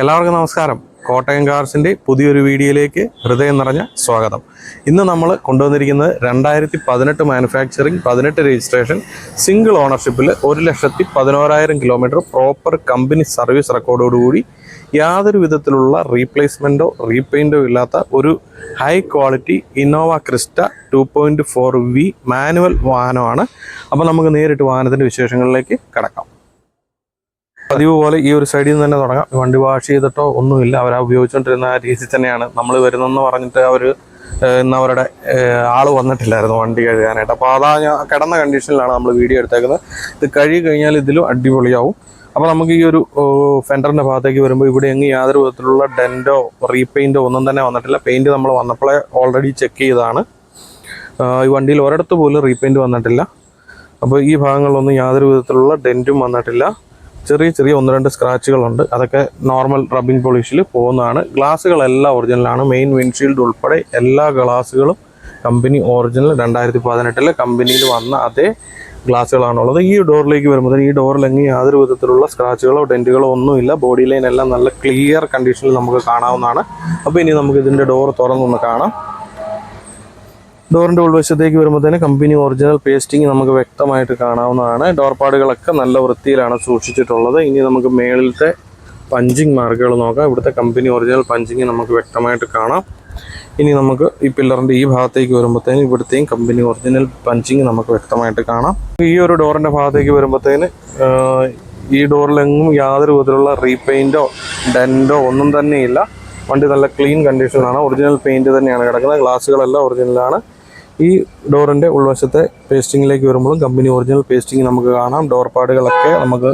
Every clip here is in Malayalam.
എല്ലാവർക്കും നമസ്കാരം. കോട്ടയം കാർസിന്റെ പുതിയൊരു വീഡിയോയിലേക്ക് ഹൃദയം നിറഞ്ഞ സ്വാഗതം. ഇന്ന് നമ്മൾ കൊണ്ടുവന്നിരിക്കുന്നത് രണ്ടായിരത്തി പതിനെട്ട് മാനുഫാക്ചറിങ് പതിനെട്ട് രജിസ്ട്രേഷൻ സിംഗിൾ ഓണർഷിപ്പിൽ ഒരു ലക്ഷത്തി പതിനോരായിരം കിലോമീറ്റർ പ്രോപ്പർ കമ്പനി സർവീസ് റെക്കോർഡോടുകൂടി യാതൊരു വിധത്തിലുള്ള റീപ്ലേസ്മെന്റോ റീപെയിന്റോ ഇല്ലാത്ത ഒരു high quality Innova Crysta two point four V manual വാഹനമാണ്. അപ്പോൾ നമുക്ക് നേരിട്ട് വാഹനത്തിന്റെ വിശേഷങ്ങളിലേക്ക് കടക്കാം. പതിവ് പോലെ ഈ ഒരു സൈഡിൽ നിന്ന് തന്നെ തുടങ്ങാം. വണ്ടി വാഷ് ചെയ്തിട്ടോ ഒന്നുമില്ല. അവർ ഉപയോഗിച്ചുകൊണ്ടിരുന്ന രീതി തന്നെയാണ് നമ്മൾ വരുന്നെന്ന് പറഞ്ഞിട്ട് അവർ ഇന്ന് അവരുടെ ആൾ വന്നിട്ടില്ലായിരുന്നു വണ്ടി കഴുകാനായിട്ട്. അപ്പോൾ അതാ ഞാൻ കിടന്ന കണ്ടീഷനിലാണ് നമ്മൾ വീഡിയോ എടുത്തേക്കുന്നത്. ഇത് കഴുകി കഴിഞ്ഞാൽ ഇതിലും അടിപൊളിയാവും. അപ്പോൾ നമുക്ക് ഈ ഒരു ഫെൻഡറിന്റെ ഭാഗത്തേക്ക് വരുമ്പോൾ ഇവിടെ എങ്ങും യാതൊരു വിധത്തിലുള്ള ഡെന്റോ റീപെയിന്റോ ഒന്നും തന്നെ വന്നിട്ടില്ല. പെയിന്റ് നമ്മൾ വന്നപ്പോഴേ ഓൾറെഡി ചെക്ക് ചെയ്തതാണ്. ഈ വണ്ടിയിൽ ഒരിടത്ത് പോലും റീപെയിന്റ് വന്നിട്ടില്ല. അപ്പോൾ ഈ ഭാഗങ്ങളിലൊന്നും യാതൊരു വിധത്തിലുള്ള ഡെന്റും വന്നിട്ടില്ല. ചെറിയ ചെറിയ ഒന്ന് രണ്ട് സ്ക്രാച്ചുകളുണ്ട് അതൊക്കെ നോർമൽ റബ്ബിംഗ് പോളിഷിൽ പോകുന്നതാണ്. ഗ്ലാസ്സുകളെല്ലാം ഒറിജിനലാണ് മെയിൻ വിൻഷീൽഡ് ഉൾപ്പെടെ എല്ലാ ഗ്ലാസ്സുകളും കമ്പനി ഒറിജിനൽ രണ്ടായിരത്തി പതിനെട്ടിലെ കമ്പനിയിൽ വന്ന അതേ ഗ്ലാസ്സുകളാണുള്ളത് ഈ ഡോറിലേക്ക് വരുമ്പോൾ ഈ ഡോറിലെങ്കിൽ യാതൊരു വിധത്തിലുള്ള സ്ക്രാച്ചുകളോ ഡെന്റുകളോ ഒന്നുമില്ല. ബോഡി ലൈൻ എല്ലാം നല്ല ക്ലിയർ കണ്ടീഷനിൽ നമുക്ക് കാണാവുന്നതാണ്. അപ്പോൾ ഇനി നമുക്ക് ഇതിന്റെ ഡോർ തുറന്നൊന്ന് കാണാം. ഡോറിന്റെ ഉൾവശത്തേക്ക് വരുമ്പോഴത്തേന് കമ്പനി ഒറിജിനൽ പേസ്റ്റിംഗ് നമുക്ക് വ്യക്തമായിട്ട് കാണാവുന്നതാണ്. ഡോർപാടുകളൊക്കെ നല്ല വൃത്തിയിലാണ് സൂക്ഷിച്ചിട്ടുള്ളത്. ഇനി നമുക്ക് മേളിലത്തെ പഞ്ചിങ് മാർക്കുകൾ നോക്കാം. ഇവിടുത്തെ കമ്പനി ഒറിജിനൽ പഞ്ചിങ് നമുക്ക് വ്യക്തമായിട്ട് കാണാം. ഇനി നമുക്ക് ഈ പില്ലറിന്റെ ഈ ഭാഗത്തേക്ക് വരുമ്പോഴത്തേന് ഇവിടുത്തെയും കമ്പനി ഒറിജിനൽ പഞ്ചിങ് നമുക്ക് വ്യക്തമായിട്ട് കാണാം. ഈ ഒരു ഡോറിന്റെ ഭാഗത്തേക്ക് വരുമ്പോഴത്തേന് ഈ ഡോറിലെങ്ങും യാതൊരു വിധത്തിലുള്ള റീപെയിന്റോ ഡെന്റോ ഒന്നും തന്നെയില്ല. വണ്ടി നല്ല ക്ലീൻ കണ്ടീഷനാണ് ഒറിജിനൽ പെയിന്റ് തന്നെയാണ് കിടക്കുന്നത്. ഗ്ലാസ്സുകളെല്ലാം ഒറിജിനലാണ് ഈ ഡോറിന്റെ ഉൾവശത്തെ പേസ്റ്റിങ്ങിലേക്ക് വരുമ്പോഴും കമ്പനി ഒറിജിനൽ പേസ്റ്റിംഗ് നമുക്ക് കാണാം. ഡോർ പാടുകളൊക്കെ നമുക്ക്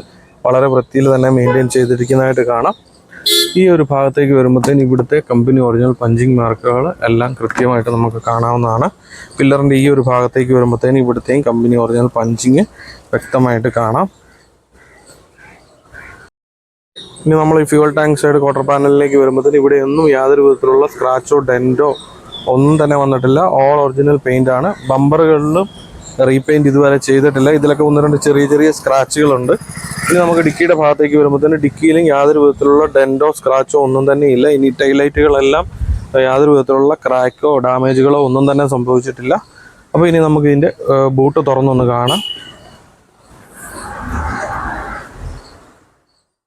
വളരെ വൃത്തിയിൽ തന്നെ മെയിന്റെയിൻ ചെയ്തിരിക്കുന്നതായിട്ട് കാണാം. ഈ ഒരു ഭാഗത്തേക്ക് വരുമ്പോഴത്തേന് ഇവിടുത്തെ കമ്പനി ഒറിജിനൽ പഞ്ചിങ് മാർക്കുകൾ എല്ലാം കൃത്യമായിട്ട് നമുക്ക് കാണാവുന്നതാണ്. പില്ലറിന്റെ ഈ ഒരു ഭാഗത്തേക്ക് വരുമ്പോഴത്തേന് ഇവിടുത്തെയും കമ്പനി ഒറിജിനൽ പഞ്ചിങ് വ്യക്തമായിട്ട് കാണാം. ഇനി നമ്മൾ ഈ ഫ്യൂൾ ടാങ്ക് സൈഡ് ക്വാർട്ടർ പാനലിലേക്ക് വരുമ്പോഴത്തേന് ഇവിടെ ഒന്നും യാതൊരു വിധത്തിലുള്ള സ്ക്രാച്ചോ ഡെന്റോ ഒന്നും തന്നെ വന്നിട്ടില്ല. ഓൾ ഒറിജിനൽ പെയിന്റ് ആണ്. ബമ്പറുകളിലും റീപെയിന്റ് ഇതുവരെ ചെയ്തിട്ടില്ല. ഇതിലൊക്കെ ഒന്ന് രണ്ട് ചെറിയ ചെറിയ സ്ക്രാച്ചുകളുണ്ട് ഇനി നമുക്ക് ഡിക്കിയുടെ ഭാഗത്തേക്ക് വരുമ്പോൾ തന്നെ ഡിക്കിയിലും യാതൊരു വിധത്തിലുള്ള ഡെൻഡോ സ്ക്രാച്ചോ ഒന്നും തന്നെ ഇല്ല. ഇനി ടൈലൈറ്റുകളെല്ലാം യാതൊരു വിധത്തിലുള്ള ക്രാക്കോ ഡാമേജുകളോ ഒന്നും തന്നെ സംഭവിച്ചിട്ടില്ല. അപ്പോൾ ഇനി നമുക്ക് ഇതിന്റെ ബൂട്ട് തുറന്നൊന്ന് കാണാം.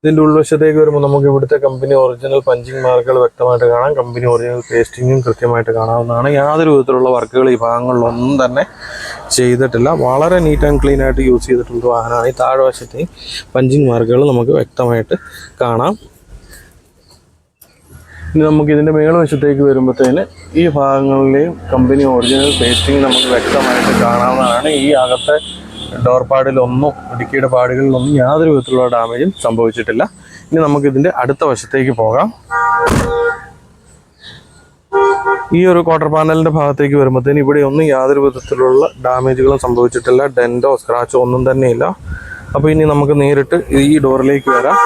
ഇതിന്റെ ഉൾവശത്തേക്ക് വരുമ്പോൾ നമുക്ക് ഇവിടുത്തെ കമ്പനി ഒറിജിനൽ പഞ്ചിങ് മാർക്കുകൾ വ്യക്തമായിട്ട് കാണാം. കമ്പനി ഒറിജിനൽ പേസ്റ്റിങ്ങും കൃത്യമായിട്ട് കാണാവുന്നതാണ്. യാതൊരു വിധത്തിലുള്ള വർക്കുകൾ ഈ ഭാഗങ്ങളിലൊന്നും തന്നെ ചെയ്തിട്ടില്ല. വളരെ നീറ്റ് ആൻഡ് ക്ലീൻ ആയിട്ട് യൂസ് ചെയ്തിട്ടുള്ള വാഹനമാണ്. ഈ താഴ്വശത്തെയും പഞ്ചിങ് മാർക്കുകൾ നമുക്ക് വ്യക്തമായിട്ട് കാണാം. ഇനി നമുക്ക് ഇതിന്റെ മേൽവശത്തേക്ക് വരുമ്പോഴത്തേന് ഈ ഭാഗങ്ങളിലെയും കമ്പനി ഒറിജിനൽ പേസ്റ്റിംഗ് നമുക്ക് വ്യക്തമായിട്ട് കാണാവുന്നതാണ്. ഈ അകത്തെ ഡോർ പാടിലൊന്നും ഇടുക്കിയുടെ പാടുകളിലൊന്നും യാതൊരു വിധത്തിലുള്ള ഡാമേജും സംഭവിച്ചിട്ടില്ല. ഇനി നമുക്ക് ഇതിന്റെ അടുത്ത വശത്തേക്ക് പോകാം. ഈ ഒരു ക്വാർട്ടർ പാനലിന്റെ ഭാഗത്തേക്ക് വരുമ്പോഴത്തേന് ഇവിടെ ഒന്നും യാതൊരു വിധത്തിലുള്ള ഡാമേജുകളും സംഭവിച്ചിട്ടില്ല. ഡെന്റോ സ്ക്രാച്ചോ ഒന്നും തന്നെയില്ല. അപ്പോൾ ഇനി നമുക്ക് നേരിട്ട് ഈ ഡോറിലേക്ക് വരാം.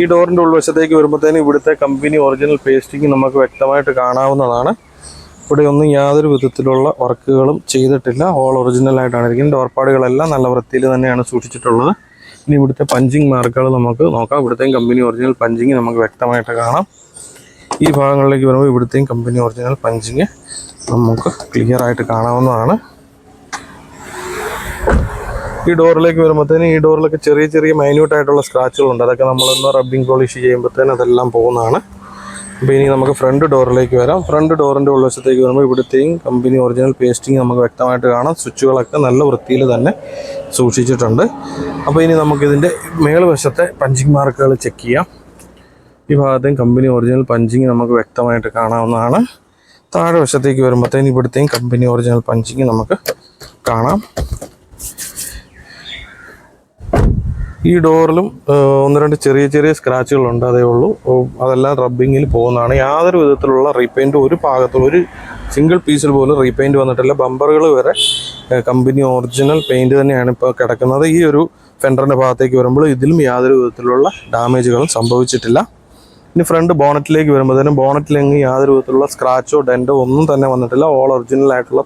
ഈ ഡോറിന്റെ ഉൾവശത്തേക്ക് വരുമ്പോഴത്തേനും ഇവിടുത്തെ കമ്പനി ഒറിജിനൽ പേസ്റ്റിംഗ് നമുക്ക് വ്യക്തമായിട്ട് കാണാവുന്നതാണ്. ഇവിടെ ഒന്നും യാതൊരു വിധത്തിലുള്ള വർക്കുകളും ചെയ്തിട്ടില്ല. ഓൾ ഒറിജിനൽ ആയിട്ടാണ് ഇരിക്കുന്നത്. ഡോർപ്പാടുകളെല്ലാം നല്ല വൃത്തിയിൽ തന്നെയാണ് സൂക്ഷിച്ചിട്ടുള്ളത്. ഇനി ഇവിടുത്തെ പഞ്ചിങ് മാർക്കുകൾ നമുക്ക് നോക്കാം. ഇവിടുത്തെയും കമ്പനി ഒറിജിനൽ പഞ്ചിങ് നമുക്ക് വ്യക്തമായിട്ട് കാണാം. ഈ ഭാഗങ്ങളിലേക്ക് വരുമ്പോൾ ഇവിടുത്തെയും കമ്പനി ഒറിജിനൽ പഞ്ചിങ് നമുക്ക് ക്ലിയർ ആയിട്ട് കാണാവുന്നതാണ്. ഈ ഡോറിലേക്ക് വരുമ്പോഴത്തേന് ഈ ഡോറിലൊക്കെ ചെറിയ ചെറിയ മൈന്യൂട്ട് ആയിട്ടുള്ള സ്ക്രാച്ചുകളുണ്ട് അതൊക്കെ നമ്മളൊന്ന് റബ്ബിംഗ് പോളിഷ് ചെയ്യുമ്പോഴത്തേന് അതെല്ലാം പോകുന്നതാണ്. അപ്പോൾ ഇനി നമുക്ക് ഫ്രണ്ട് ഡോറിലേക്ക് വരാം. ഫ്രണ്ട് ഡോറിന്റെ ഉൾവശത്തേക്ക് വരുമ്പോൾ ഇവിടുത്തെയും കമ്പനി ഒറിജിനൽ പേസ്റ്റിംഗ് നമുക്ക് വ്യക്തമായിട്ട് കാണാം. സ്വിച്ചുകളൊക്കെ നല്ല വൃത്തിയിൽ തന്നെ സൂക്ഷിച്ചിട്ടുണ്ട്. അപ്പോൾ ഇനി നമുക്കിതിന്റെ മേൽവശത്തെ പഞ്ചിങ് മാർക്കുകൾ ചെക്ക് ചെയ്യാം. ഈ ഭാഗത്തെയും കമ്പനി ഒറിജിനൽ പഞ്ചിങ് നമുക്ക് വ്യക്തമായിട്ട് കാണാവുന്നതാണ്. താഴെ വശത്തേക്ക് വരുമ്പോഴത്തേന് ഇവിടുത്തെയും കമ്പനി ഒറിജിനൽ പഞ്ചിങ് നമുക്ക് കാണാം. ഈ ഡോറിലും ഒന്ന് രണ്ട് ചെറിയ ചെറിയ സ്ക്രാച്ചുകളുണ്ട് അതേ ഉള്ളൂ. അതെല്ലാം റബ്ബിങ്ങിൽ പോകുന്നതാണ്. യാതൊരു വിധത്തിലുള്ള റീപെയിന്റ് ഒരു ഭാഗത്തും ഒരു സിംഗിൾ പീസിൽ പോലും റീപെയിന്റ് വന്നിട്ടില്ല. ബമ്പറുകൾ വരെ കമ്പനി ഒറിജിനൽ പെയിന്റ് തന്നെയാണ് ഇപ്പോൾ കിടക്കുന്നത്. ഈ ഒരു ഫെൻഡറിന്റെ ഭാഗത്തേക്ക് വരുമ്പോൾ ഇതിലും യാതൊരു വിധത്തിലുള്ള ഡാമേജുകളും സംഭവിച്ചിട്ടില്ല. ഇനി ഫ്രണ്ട് ബോണറ്റിലേക്ക് വരുമ്പോഴത്തേനും ബോണറ്റിലെങ്കിൽ യാതൊരു വിധത്തിലുള്ള സ്ക്രാച്ചോ ഡെന്റോ ഒന്നും തന്നെ വന്നിട്ടില്ല. ഓൾ ഒറിജിനൽ ആയിട്ടുള്ള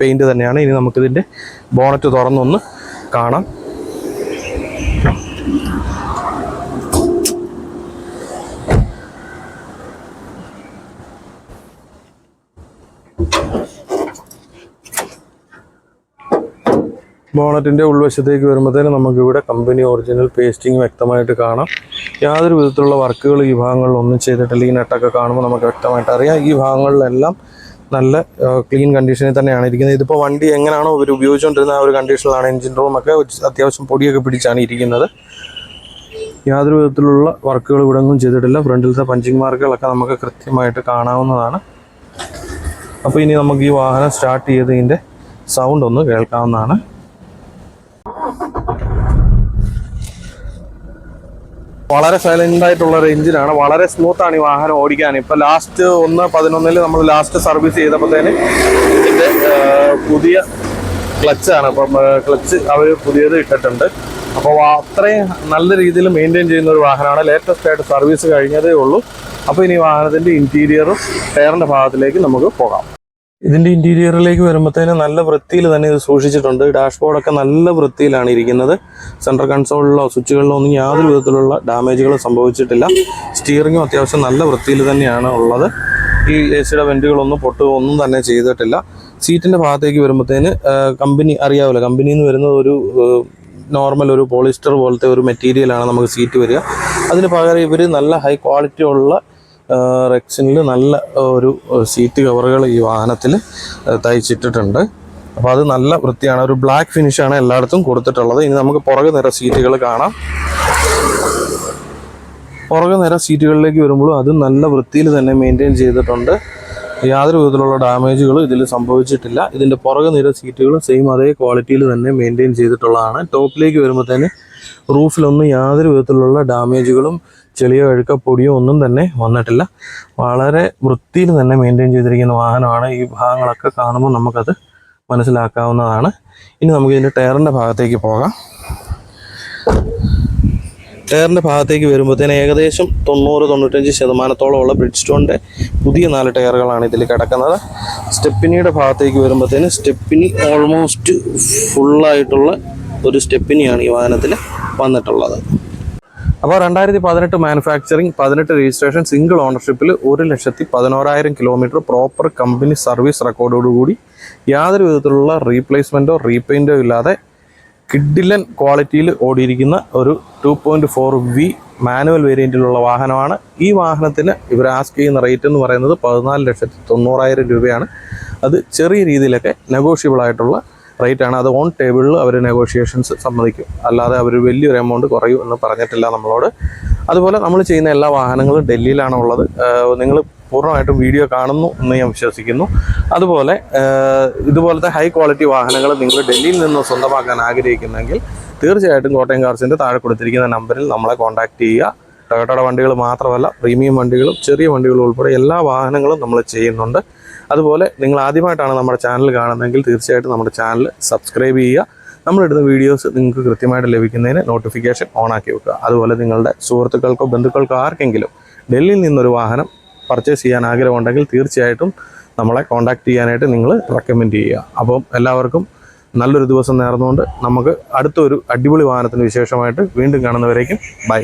പെയിന്റ് തന്നെയാണ്. ഇനി നമുക്കിതിന്റെ ബോണറ്റ് തുറന്നൊന്ന് കാണാം. ബോണറ്റിന്റെ ഉൾവശത്തേക്ക് വരുമ്പോഴത്തേനും നമുക്കിവിടെ കമ്പനി ഒറിജിനൽ പേസ്റ്റിംഗ് വ്യക്തമായിട്ട് കാണാം. യാതൊരു വിധത്തിലുള്ള വർക്കുകൾ ഈ ഭാഗങ്ങളിൽ ഒന്നും ചെയ്തിട്ടില്ല. ഈ നെട്ടൊക്കെ കാണുമ്പോൾ നമുക്ക് വ്യക്തമായിട്ട് അറിയാം. ഈ ഭാഗങ്ങളിലെല്ലാം നല്ല ക്ലീൻ കണ്ടീഷനിൽ തന്നെയാണ് ഇരിക്കുന്നത്. ഇതിപ്പോൾ വണ്ടി എങ്ങനെയാണോ ഇവർ ഉപയോഗിച്ചുകൊണ്ടിരുന്ന ആ ഒരു കണ്ടീഷനിലാണ് എഞ്ചിൻ റൂമൊക്കെ അത്യാവശ്യം പൊടിയൊക്കെ പിടിച്ചാണ് ഇരിക്കുന്നത്. യാതൊരു വിധത്തിലുള്ള വർക്കുകൾ ഇവിടെ ഒന്നും ചെയ്തിട്ടില്ല. ഫ്രണ്ടിലത്തെ പഞ്ചിങ് മാർക്കുകളൊക്കെ നമുക്ക് കൃത്യമായിട്ട് കാണാവുന്നതാണ്. അപ്പോൾ ഇനി നമുക്ക് ഈ വാഹനം സ്റ്റാർട്ട് ചെയ്തതിന്റെ സൗണ്ട് ഒന്ന് കേൾക്കാവുന്നതാണ്. വളരെ സൈലന്റ് ആയിട്ടുള്ള ഒരു എഞ്ചിനാണ് വളരെ സ്മൂത്ത് ആണ് ഈ വാഹനം ഓടിക്കാൻ. ഇപ്പൊ ലാസ്റ്റ് ഒന്ന് പതിനൊന്നിൽ നമ്മൾ ലാസ്റ്റ് സർവീസ് ചെയ്തപ്പോഴത്തേന് ഇതിന്റെ പുതിയ ക്ലച്ച് ആണ്. അപ്പം ക്ലച്ച് അവർ പുതിയത് ഇട്ടിട്ടുണ്ട്. അപ്പോൾ അത്രയും നല്ല രീതിയിൽ മെയിന്റെയിൻ ചെയ്യുന്ന ഒരു വാഹനമാണ്. ലേറ്റസ്റ്റ് ആയിട്ട് സർവീസ് കഴിഞ്ഞതേ ഉള്ളൂ. അപ്പോൾ ഇനി വാഹനത്തിന്റെ ഇന്റീരിയറും ടയറിന്റെ ഭാഗത്തിലേക്ക് നമുക്ക് പോകാം. ഇതിന്റെ ഇന്റീരിയറിലേക്ക് വരുമ്പോഴത്തേന് നല്ല വൃത്തിയിൽ തന്നെ ഇത് സൂക്ഷിച്ചിട്ടുണ്ട്. ഡാഷ്ബോർഡൊക്കെ നല്ല വൃത്തിയിലാണ് ഇരിക്കുന്നത്. സെൻട്രൽ കൺസോളിലോ സ്വിച്ചുകളിലോ ഒന്നും യാതൊരു വിധത്തിലുള്ള ഡാമേജുകളും സംഭവിച്ചിട്ടില്ല. സ്റ്റിയറിങ്ങും അത്യാവശ്യം നല്ല വൃത്തിയിൽ തന്നെയാണ് ഉള്ളത്. ഈ എ സിയുടെ വെന്റുകളൊന്നും പൊട്ടുകയോ ഒന്നും തന്നെ ചെയ്തിട്ടില്ല. സീറ്റിന്റെ ഭാഗത്തേക്ക് വരുമ്പോഴത്തേന് കമ്പനി അറിയാമല്ലോ കമ്പനിയിൽ നിന്ന് വരുന്നത് ഒരു നോർമൽ ഒരു പോളിസ്റ്റർ പോലത്തെ ഒരു മെറ്റീരിയലാണ് നമുക്ക് സീറ്റ് വരിക. അതിന് പകരം ഇവർ നല്ല ഹൈ ക്വാളിറ്റി ഉള്ള റെക്സിനിൽ നല്ല ഒരു സീറ്റ് കവറുകൾ ഈ വാഹനത്തിൽ തയ്ച്ചിട്ടിട്ടുണ്ട്. അപ്പോൾ അത് നല്ല വൃത്തിയാണ്. ഒരു ബ്ലാക്ക് ഫിനിഷാണ് എല്ലായിടത്തും കൊടുത്തിട്ടുള്ളത്. ഇനി നമുക്ക് പുറകെ നിര സീറ്റുകൾ കാണാം. പുറകെ നിര സീറ്റുകളിലേക്ക് വരുമ്പോഴും അത് നല്ല വൃത്തിയിൽ തന്നെ മെയിന്റെയിൻ ചെയ്തിട്ടുണ്ട്. യാതൊരു വിധത്തിലുള്ള ഡാമേജുകളും ഇതിൽ സംഭവിച്ചിട്ടില്ല. ഇതിന്റെ പുറകെ നിര സീറ്റുകളും സെയിം അതേ ക്വാളിറ്റിയിൽ തന്നെ മെയിന്റെയിൻ ചെയ്തിട്ടുള്ളതാണ്. ടോപ്പിലേക്ക് തന്നെ റൂഫിലൊന്നും യാതൊരു വിധത്തിലുള്ള ഡാമേജുകളും ചെളിയോ അഴുക്ക പൊടിയോ ഒന്നും തന്നെ വന്നിട്ടില്ല. വളരെ വൃത്തിയിൽ തന്നെ മെയിന്റെയിൻ ചെയ്തിരിക്കുന്ന വാഹനമാണ്. ഈ ഭാഗങ്ങളൊക്കെ കാണുമ്പോൾ നമുക്കത് മനസ്സിലാക്കാവുന്നതാണ്. ഇനി നമുക്ക് ഇതിന്റെ ടയറിന്റെ ഭാഗത്തേക്ക് പോകാം. ടയറിന്റെ ഭാഗത്തേക്ക് വരുമ്പോഴത്തേന് ഏകദേശം തൊണ്ണൂറ് തൊണ്ണൂറ്റഞ്ച് ശതമാനത്തോളമുള്ള ബ്രിഡ് സ്റ്റോണിന്റെ പുതിയ നാല് ടയറുകളാണ് ഇതിൽ കിടക്കുന്നത്. സ്റ്റെപ്പിനിയുടെ ഭാഗത്തേക്ക് വരുമ്പോഴത്തേന് സ്റ്റെപ്പിനി ഓൾമോസ്റ്റ് ഫുള്ളായിട്ടുള്ള ഒരു സ്റ്റെപ്പിനിയാണ് ഈ വാഹനത്തിൽ വന്നിട്ടുള്ളത്. അപ്പോൾ രണ്ടായിരത്തി പതിനെട്ട് മാനുഫാക്ചറിങ് പതിനെട്ട് രജിസ്ട്രേഷൻ സിംഗിൾ ഓണർഷിപ്പിൽ ഒരു ലക്ഷത്തി പതിനോരായിരം കിലോമീറ്റർ പ്രോപ്പർ കമ്പനി സർവീസ് റെക്കോർഡോടുകൂടി യാതൊരു വിധത്തിലുള്ള റീപ്ലേസ്മെന്റോ റീപെയിന്റോ ഇല്ലാതെ കിഡിലൻ ക്വാളിറ്റിയിൽ ഓടിയിരിക്കുന്ന ഒരു two point four V manual വേരിയന്റിലുള്ള വാഹനമാണ്. ഈ വാഹനത്തിന് ഇവർ ആസ്ക് ചെയ്യുന്ന റേറ്റ് എന്ന് പറയുന്നത് പതിനാല് ലക്ഷത്തി തൊണ്ണൂറായിരം രൂപയാണ്. അത് ചെറിയ രീതിയിലൊക്കെ നെഗോഷ്യബിൾ ആയിട്ടുള്ള റേറ്റ് ആണ്. അത് ഓൺ ടേബിളിൽ അവർ നെഗോഷിയേഷൻസ് സമ്മതിക്കും. അല്ലാതെ അവർ വലിയൊരു എമൗണ്ട് കുറയും എന്ന് പറഞ്ഞിട്ടില്ല നമ്മളോട്. അതുപോലെ നമ്മൾ ചെയ്യുന്ന എല്ലാ വാഹനങ്ങളും ഡൽഹിയിലാണ് ഉള്ളത്. നിങ്ങൾ പൂർണമായിട്ടും വീഡിയോ കാണുന്നു എന്ന് ഞാൻ വിശ്വസിക്കുന്നു. അതുപോലെ ഇതുപോലത്തെ ഹൈ ക്വാളിറ്റി വാഹനങ്ങൾ നിങ്ങൾ ഡൽഹിയിൽ നിന്ന് സ്വന്തമാക്കാൻ ആഗ്രഹിക്കുന്നെങ്കിൽ തീർച്ചയായിട്ടും കോട്ടയം കാർസിന്റെ താഴെ കൊടുത്തിരിക്കുന്ന നമ്പറിൽ നമ്മളെ കോൺടാക്ട് ചെയ്യുക. ടൊയോട്ടയുടെ വണ്ടികൾ മാത്രമല്ല പ്രീമിയം വണ്ടികളും ചെറിയ വണ്ടികളും ഉൾപ്പെടെ എല്ലാ വാഹനങ്ങളും നമ്മൾ ചെയ്യുന്നുണ്ട്. അതുപോലെ നിങ്ങൾ ആദ്യമായിട്ടാണ് നമ്മുടെ ചാനൽ കാണുന്നതെങ്കിൽ തീർച്ചയായിട്ടും നമ്മുടെ ചാനൽ സബ്സ്ക്രൈബ് ചെയ്യുക. നമ്മളിടുന്ന വീഡിയോസ് നിങ്ങൾക്ക് കൃത്യമായിട്ട് ലഭിക്കുന്നതിന് നോട്ടിഫിക്കേഷൻ ഓൺ ആക്കി വെക്കുക. അതുപോലെ നിങ്ങളുടെ സുഹൃത്തുക്കൾക്കോ ബന്ധുക്കൾക്കോ ആർക്കെങ്കിലും ഡൽഹിയിൽ നിന്നൊരു വാഹനം പർച്ചേസ് ചെയ്യാൻ ആഗ്രഹമുണ്ടെങ്കിൽ തീർച്ചയായിട്ടും നമ്മളെ കോൺടാക്ട് ചെയ്യാനായിട്ട് നിങ്ങൾ റെക്കമെൻഡ് ചെയ്യുക. അപ്പം എല്ലാവർക്കും നല്ലൊരു ദിവസം നേർന്നുകൊണ്ട് നമുക്ക് അടുത്തൊരു അടിപൊളി വാഹനത്തിന് വിശേഷമായിട്ട് വീണ്ടും കാണുന്നവരേക്കും ബൈ